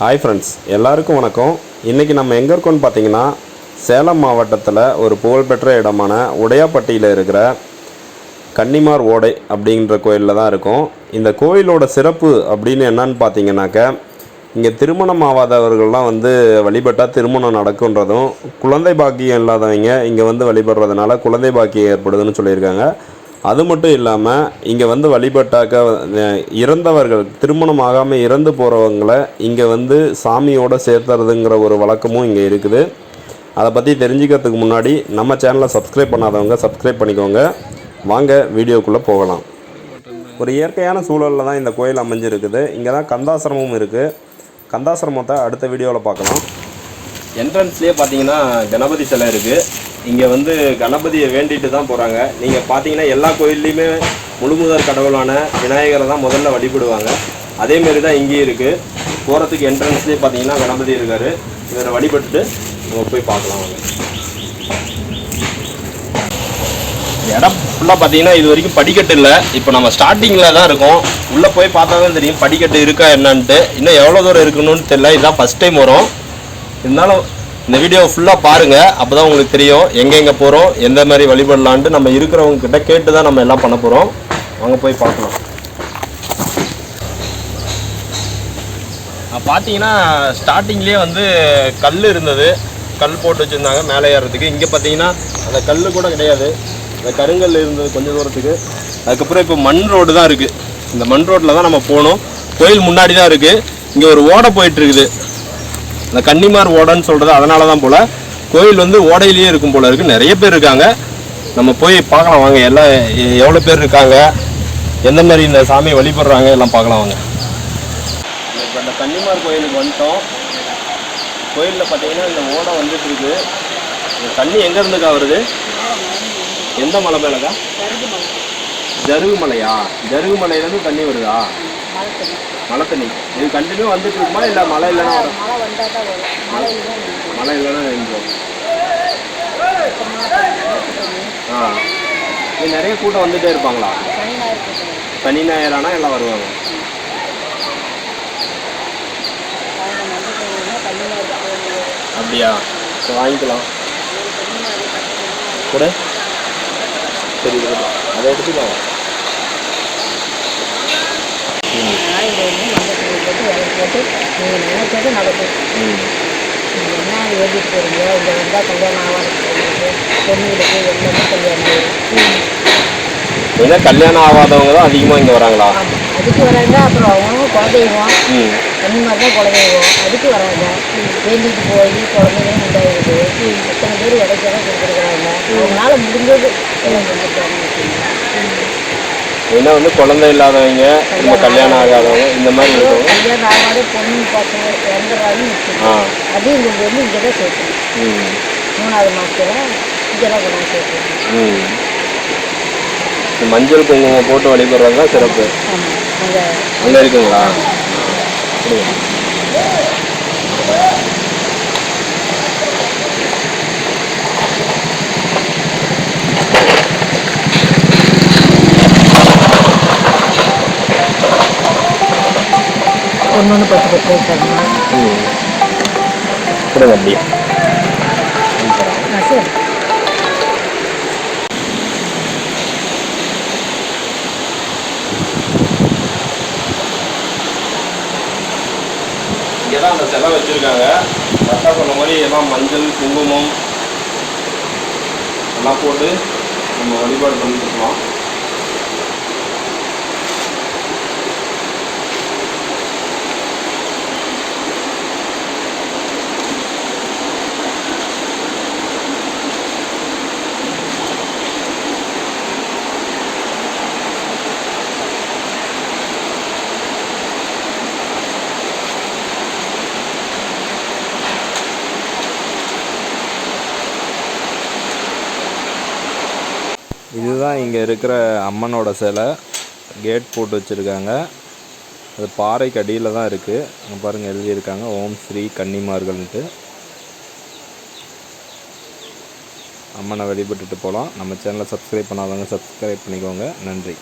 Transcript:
Hi friends எல்லாருக்கும் வணக்கம். இன்றைக்கி நம்ம எங்கே இருக்கோம்னு பார்த்தீங்கன்னா சேலம் மாவட்டத்தில் ஒரு புகழ்பெற்ற இடமான உடையாப்பட்டியில் இருக்கிற கன்னிமார் ஓடை அப்படின்ற கோயிலில் தான் இருக்கும். இந்த கோயிலோட சிறப்பு அப்படின்னு என்னன்னு பார்த்தீங்கன்னாக்க இங்கே திருமணம் ஆகாதவர்கள்லாம் வந்து வழிபட்டால் திருமணம் நடக்குன்றதும் குழந்தை பாக்கியம் இல்லாதவங்க இங்கே வந்து வழிபடுறதுனால குழந்தை பாக்கியம் ஏற்படுதுன்னு சொல்லியிருக்காங்க. அது மட்டும் இல்லாமல் இங்கே வந்து வழிபட்டாக்க இறந்தவர்கள் திருமணம் ஆகாமல் இறந்து போகிறவங்கள இங்கே வந்து சாமியோடு சேர்த்துறதுங்கிற ஒரு வழக்கமும் இங்கே இருக்குது. அதை பற்றி தெரிஞ்சுக்கிறதுக்கு முன்னாடி நம்ம சேனலை சப்ஸ்கிரைப் பண்ணாதவங்க சப்ஸ்கிரைப் பண்ணிக்கோங்க. வாங்க வீடியோக்குள்ளே போகலாம். ஒரு இயற்கையான சூழலில் தான் இந்த கோயில் அமைஞ்சிருக்குது. இங்கே தான் கந்தாசிரமும் இருக்குது கந்தாசிரமத்தை அடுத்த வீடியோவில் பார்க்கலாம். என்ட்ரன்ஸ்லேயே பார்த்தீங்கன்னா கணபதி சிலை இருக்குது இங்கே வந்து கணபதியை வேண்டிட்டு தான் போகிறாங்க நீங்கள் பார்த்தீங்கன்னா எல்லா கோயில்லையுமே முழுமுதற் கடவுளான விநாயகரை தான் முதல்ல வழிபடுவாங்க. அதேமாரி தான் இங்கேயும் இருக்குது போகிறதுக்கு என்ட்ரன்ஸ்லேயே பார்த்தீங்கன்னா கணபதி இருக்கார். இவரை வழிபட்டுட்டு நம்ம போய் பார்க்கலாம் வாங்க. இடம் ஃபுல்லாக பார்த்தீங்கன்னா இது வரைக்கும் படிக்கட்டு இல்லை. இப்போ நம்ம ஸ்டார்டிங்கில் தான் இருக்கோம். உள்ளே போய் பார்த்தா தான் தெரியும் படிக்கட்டு இருக்கா என்னன்ட்டு. இன்னும் எவ்வளோ தூரம் இருக்கணும்னு தெரியல. இதுதான் ஃபஸ்ட் டைம் வரும். இருந்தாலும் இந்த வீடியோ ஃபுல்லாக பாருங்கள் அப்போ தான் உங்களுக்கு தெரியும் எங்கெங்கே போகிறோம் எந்த மாதிரி வழிபடலான்ட்டு நம்ம இருக்கிறவங்க கிட்ட கேட்டு தான் நம்ம எல்லாம் பண்ண போகிறோம் வாங்க போய் பார்க்கலாம். பார்த்தீங்கன்னா ஸ்டார்டிங்லேயே வந்து கல் இருந்தது. கல் போட்டு வச்சுருந்தாங்க மேலே ஏறுறதுக்கு இங்கே பார்த்தீங்கன்னா அந்த கல் கூட கிடையாது. அந்த கருங்கல் இருந்தது கொஞ்சம் தூரத்துக்கு. அதுக்கப்புறம் இப்போ மண் ரோடு தான் இருக்குது இந்த மண் ரோட்டில் தான் நம்ம போகணும். கோயில் முன்னாடி தான் இருக்குது இங்கே ஒரு ஓடை போயிட்டுருக்குது இந்த கன்னிமார் ஓடைன்னு சொல்கிறது அதனால தான் போல். கோயில் வந்து ஓடையிலேயே இருக்கும் போல இருக்குது நிறைய பேர் இருக்காங்க. நம்ம போய் பார்க்கலாம் வாங்க. எல்லாம் எவ்வளோ பேர் இருக்காங்க? எந்த மாதிரி இந்த சாமியை வழிபடுறாங்க? எல்லாம் பார்க்கலாம் வாங்க. இப்போ இந்த கன்னிமார் கோயிலுக்கு வந்துட்டோம். கோயிலில் பார்த்தீங்கன்னா இந்த ஓடை வந்துட்டு இருக்கு. இந்த தண்ணி எங்கேருந்துக்கா வருது? எந்த மலை மேலக்கா? ஜருகு மலையா ஜருகு மலையிலேருந்து தண்ணி வருதா? மழை தண்ணி இது கண்டினியூ வந்துட்டு இருக்குமா? இல்லை மழை இல்லைன்னா வரும்? மழை இல்லைன்னா நின்றோம் ஆ. இது நிறைய கூட்டம் வந்துட்டே இருப்பாங்களா? சனி ஞாயிறானா எல்லாம் வருவாங்க. அப்படியா? சரி வாங்கிக்கலாம். கூட? சரி. அதை எடுத்துக்கலாம். நீங்கள் நினைச்சது நடக்கும் ம் நீங்கள் என்ன எழுதிட்டு போறீங்க? இங்கே வந்தால் கல்யாணம் ஆகாத பொண்ணுங்களுக்கு எல்லாமே கல்யாணம் ஏன்னா கல்யாணம் ஆகாதவங்க தான் அதிகமாக இங்கே வராங்களா? அதுக்கு வராங்க அப்புறம் அவங்க குலதெய்வம் ம். அந்த மாதிரி தான் குலதெய்வம் அதுக்கு வராங்க. வேண்டிட்டு போய் குழந்தைங்க உண்டாயிருது எத்தனை பேர் இடைக்கெல்லாம் கொடுத்துருக்குறாங்க. அவங்களால முடிஞ்சது. ஏன்னா வந்து குழந்தை இல்லாதவங்க இந்த கல்யாணம் ஆகாதவங்க இந்த மாதிரி நிற்கும் ஆ. அதையும் இங்கே வந்து இங்கே தான் சேர்க்கணும். ம். மூணாவது மாதத்தில் இங்கே தான் கொண்டு வந்து சேர்க்கணும். ம். இந்த மஞ்சள் குங்குமம் போட்டு வழிபடுறது தான் சிறப்பு அங்கே இருக்குங்களா? அப்படியா? ஒன்று ஒன்று பத்து பத்து வச்சாங்க ம். கொடுங்க அப்படியே ஆ சரி. இங்கே தான் அந்த சிலை வச்சுருக்காங்க. கரெக்டாக சொன்ன மாதிரி எல்லாம் மஞ்சள் குங்குமம் எல்லாம் போட்டு நம்ம வழிபாடு பண்ணிட்டு இருக்கலாம் இதுதான் இங்கே இருக்கிற அம்மனோட சிலை. கேட் போட்டு வச்சுருக்காங்க. அது பாறைக்கு அடியில் தான் இருக்குது அங்கே பாருங்கள் எழுதியிருக்காங்க. ஓம் ஸ்ரீ கன்னிமார்கள்ன்ட்டு. அம்மனை வழிபட்டுட்டு போகலாம் நம்ம சேனலை சப்ஸ்கிரைப் பண்ணாதவங்க சப்ஸ்கிரைப் பண்ணிக்கோங்க. நன்றி.